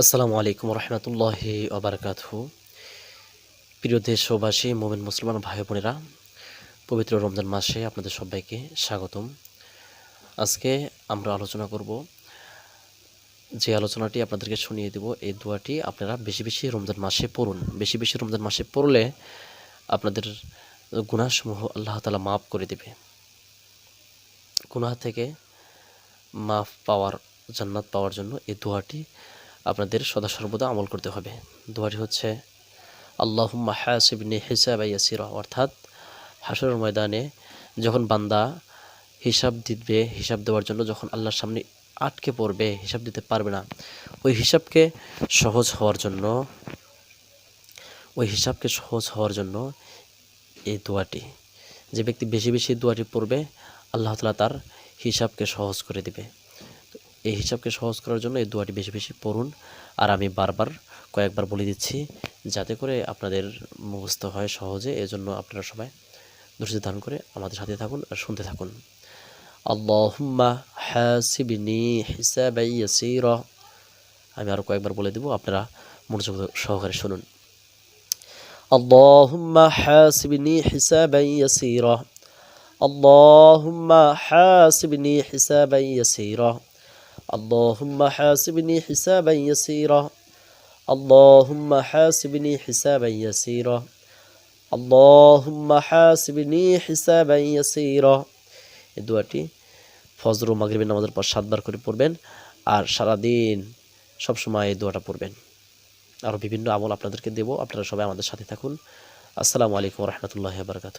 আসসালামু আলাইকুম রহমতুল্লাহ আবরকাত প্রিয় দেশবাসী, মোমিন মুসলমান ভাই বোনেরা, পবিত্র রমজান মাসে আপনাদের সবাইকে স্বাগতম। আজকে আমরা আলোচনা করব, যে আলোচনাটি আপনাদেরকে শুনিয়ে দেব, এই দোয়াটি আপনারা বেশি বেশি রমজান মাসে পড়ুন। বেশি বেশি রমজান মাসে পড়লে আপনাদের গুণাসমূহ আল্লাহ তালা মাফ করে দেবে। গুনাহ থেকে মাফ পাওয়ার, জান্নাত পাওয়ার জন্য এই দোয়াটি আপনাদের সদা সর্বদা আমল করতে হবে। দোয়াটি হচ্ছে, আল্লাহুম্মা হাসিবনি হিসাব ইয়াসিরা। অর্থাৎ, হাসরের ময়দানে যখন বান্দা হিসাব দিবে, হিসাব দেওয়ার জন্য যখন আল্লাহর সামনে আটকে পড়বে, হিসাব দিতে পারবে না, ওই হিসাবকে সহজ হওয়ার জন্য, ওই হিসাবকে সহজ হওয়ার জন্য এই দোয়াটি, যে ব্যক্তি বেশি বেশি দোয়াটি পড়বে, আল্লাহ তালা তার হিসাবকে সহজ করে দিবে। এই হিসাবকে সহজ করার জন্য এই দোয়াটি বেশি বেশি পড়ুন। আর আমি বারবার কয়েকবার বলে দিচ্ছি, যাতে করে আপনাদের মুখস্থ হয় সহজে, এজন্য আপনারা সবাই ধৈর্য ধারণ করে আমাদের সাথে থাকুন আর শুনতে থাকুন। আল্লাহুম্মা হাসিবনি হিসাবাই ইয়াসিরা। আমি আরও কয়েকবার বলে দেব, আপনারা মনোযোগ সহকারে শুনুন। আল্লাহুম্মা হাসিবনি হিসাবাই ইয়াসিরা। আল্লাহুম্মা হাসিবনি হিসাবাই ইয়াসিরা। اللهم حاسبني حسابا يسيرا اللهم حاسبني حسابا يسيرا اللهم حاسبني حسابا يسيرا এই দোয়াটি ফজর ও মাগরিবের নামাজের পর সাতবার করে পড়বেন আর সারাদিন সবসময় এই দোয়াটা পড়বেন আরও বিভিন্ন আমল আপনাদেরকে দেবো আপনারা সবাই আমাদের সাথে থাকুন আসসালামু আলাইকুম রহমতুল্লাহ বারকাতু